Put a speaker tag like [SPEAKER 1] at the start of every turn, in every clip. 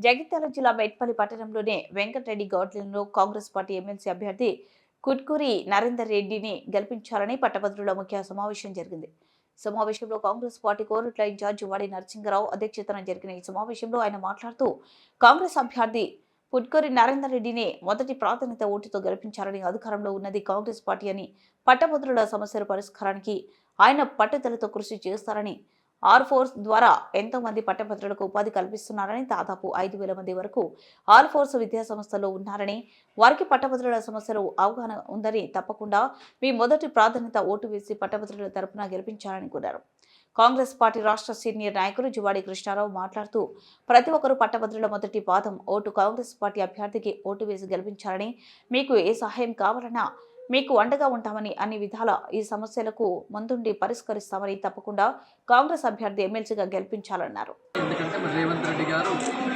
[SPEAKER 1] జగిత్యాల జిల్లా మెట్పల్లి పట్టణంలోనే వెంకటరెడ్డి గార్డెన్లో Congress party MLC అభ్యర్థి కుట్కూరి నరేందర్ రెడ్డిని గెలిపించాలని పట్టభద్రుల ముఖ్య సమావేశం జరిగింది. సమావేశంలో కాంగ్రెస్ పార్టీ కోరుట్ల ఇన్ఛార్జి వాడి నరసింహరావు అధ్యక్షతన జరిగిన ఈ సమావేశంలో ఆయన మాట్లాడుతూ కాంగ్రెస్ అభ్యర్థి పుట్కూరి నరేందర్ రెడ్డిని మొదటి ప్రాధాన్యత ఓటుతో గెలిపించాలని అధికారంలో ఉన్నది కాంగ్రెస్ పార్టీ అని పట్టభద్రుల సమస్యల పరిష్కారానికి ఆయన పట్టుదలతో కృషి చేస్తారని ఆర్ ఫోర్స్ ద్వారా ఎంతో మంది పట్టభద్రులకు ఉపాధి కల్పిస్తున్నారని దాదాపు ఐదు వేల మంది వరకు ఆర్ ఫోర్స్ విద్యా సంస్థలో ఉన్నారని వారికి పట్టభద్రుల సమస్యలు అవగాహన ఉందని తప్పకుండా మీ మొదటి ప్రాధాన్యత ఓటు వేసి పట్టభద్రుల తరపున గెలిపించాలని కోరారు. కాంగ్రెస్ పార్టీ రాష్ట్ర సీనియర్ నాయకులు జువాడి కృష్ణారావు మాట్లాడుతూ ప్రతి ఒక్కరూ పట్టభద్రుల మొదటి పాదం ఓటు కాంగ్రెస్ పార్టీ అభ్యర్థికి ఓటు వేసి గెలిపించాలని మీకు ఏ సహాయం కావాలన్నా మీకు అండగా ఉంటామని అన్ని విధాల ఈ సమస్యలకు ముందుండి పరిష్కరిస్తామని తప్పకుండా కాంగ్రెస్ అభ్యర్థి ఎమ్మెల్సీగా గెలిపించాలన్నారు.
[SPEAKER 2] ఎందుకంటే మరి రేవంత్ రెడ్డి గారు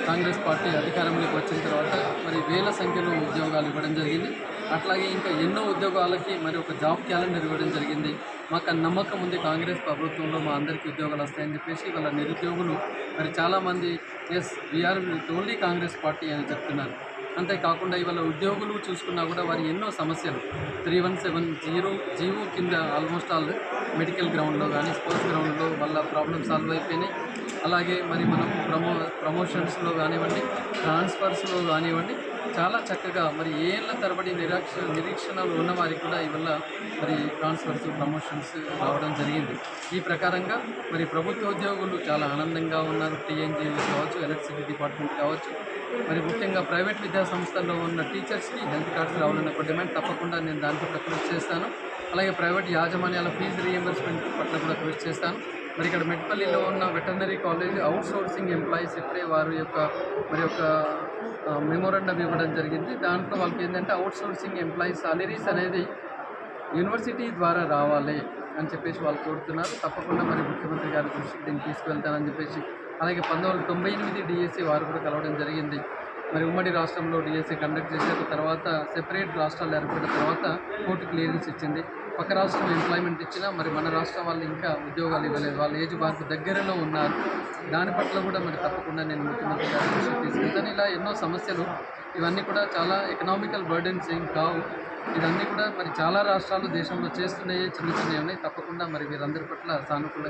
[SPEAKER 2] కాంగ్రెస్ పార్టీ అధికారంలోకి వచ్చిన తర్వాత మరి వేల సంఖ్యలో ఉద్యోగాలు ఇవ్వడం జరిగింది. అట్లాగే ఇంకా ఎన్నో ఉద్యోగాలకి మరి ఒక జాబ్ క్యాలెండర్ ఇవ్వడం జరిగింది. మాకు నమ్మకం ఉంది కాంగ్రెస్ ప్రభుత్వంలో మా అందరికీ ఉద్యోగాలు వస్తాయని చెప్పేసి వాళ్ళ నిరుద్యోగులు మరి చాలామంది yes we are only Congress party అని చెప్తున్నారు. అంతేకాకుండా ఇవాళ ఉద్యోగులు చూసుకున్నా కూడా వారి ఎన్నో సమస్యలు. Three one seven zero GO కింద ఆల్మోస్ట్ ఆల్ మెడికల్ గ్రౌండ్లో కానీ స్పోర్ట్స్ గ్రౌండ్లో వాళ్ళ ప్రాబ్లమ్ సాల్వ్ అయిపోయినాయి. అలాగే మరి మనం ప్రమో ప్రమోషన్స్లో కానివ్వండి ట్రాన్స్ఫర్స్లో కానివ్వండి చాలా చక్కగా మరి ఏళ్ళ తరబడి నిరాక్ష నిరీక్షణలు ఉన్న వారికి కూడా ఇవల్ల మరి ట్రాన్స్ఫర్స్ ప్రమోషన్స్ రావడం జరిగింది. ఈ ప్రకారంగా మరి ప్రభుత్వ ఉద్యోగులు చాలా ఆనందంగా ఉన్నారు. టీఎన్జీఎస్ కావచ్చు ఎలక్ట్రిసిటీ డిపార్ట్మెంట్ కావచ్చు. మరి ముఖ్యంగా ప్రైవేట్ విద్యా సంస్థల్లో ఉన్న టీచర్స్కి హెల్త్ కార్డ్స్ రావాలన్న ఒక డిమాండ్ తప్పకుండా నేను దానికి కృషి చేస్తాను. అలాగే ప్రైవేట్ యాజమాన్యాల ఫీజు రీఎంబర్స్మెంట్ పట్ల కూడా కృషి చేస్తాను. మరి ఇక్కడ మెట్పల్లిలో ఉన్న veterinary college outsourcing employees ఇప్పుడే వారి యొక్క మరి యొక్క మెమోరండం ఇవ్వడం జరిగింది. దాంట్లో వాళ్ళకి ఏంటంటే అవుట్ సోర్సింగ్ ఎంప్లాయీస్ సాలరీస్ అనేది యూనివర్సిటీ ద్వారా రావాలి అని చెప్పేసి వాళ్ళు కోరుతున్నారు. తప్పకుండా మరి ముఖ్యమంత్రి గారి దృష్టికి దీన్ని తీసుకువెళ్తానని చెప్పేసి అలాగే పంతొమ్మిది తొంభై ఎనిమిది డిఎస్సి వారు కూడా కలవడం జరిగింది. మరి ఉమ్మడి రాష్ట్రంలో డిఎస్సి కండక్ట్ చేసిన తర్వాత సెపరేట్ రాష్ట్రాలు ఏర్పడిన తర్వాత కోర్టు క్లియరెన్స్ ఇచ్చింది. పక్క రాష్ట్రం ఎంప్లాయ్మెంట్ ఇచ్చినా మరి మన రాష్ట్రం వాళ్ళు ఇంకా ఉద్యోగాలు ఇవ్వలేదు. వాళ్ళ ఏజ్ వారికి దగ్గరలో ఉన్నారు. దాని పట్ల కూడా మరి తప్పకుండా నేను ముఖ్యమంత్రి గారి దృష్టికి తీసుకెళ్తాను. ఇలా ఎన్నో సమస్యలు ఇవన్నీ కూడా చాలా ఎకనామికల్ బర్డెన్స్ ఏం కావు. ఇవన్నీ కూడా మరి చాలా రాష్ట్రాలు దేశంలో చేస్తున్నాయి చిన్న చిన్నవి ఉన్నాయి. తప్పకుండా మరి వీరందరి పట్ల సానుకూలంగా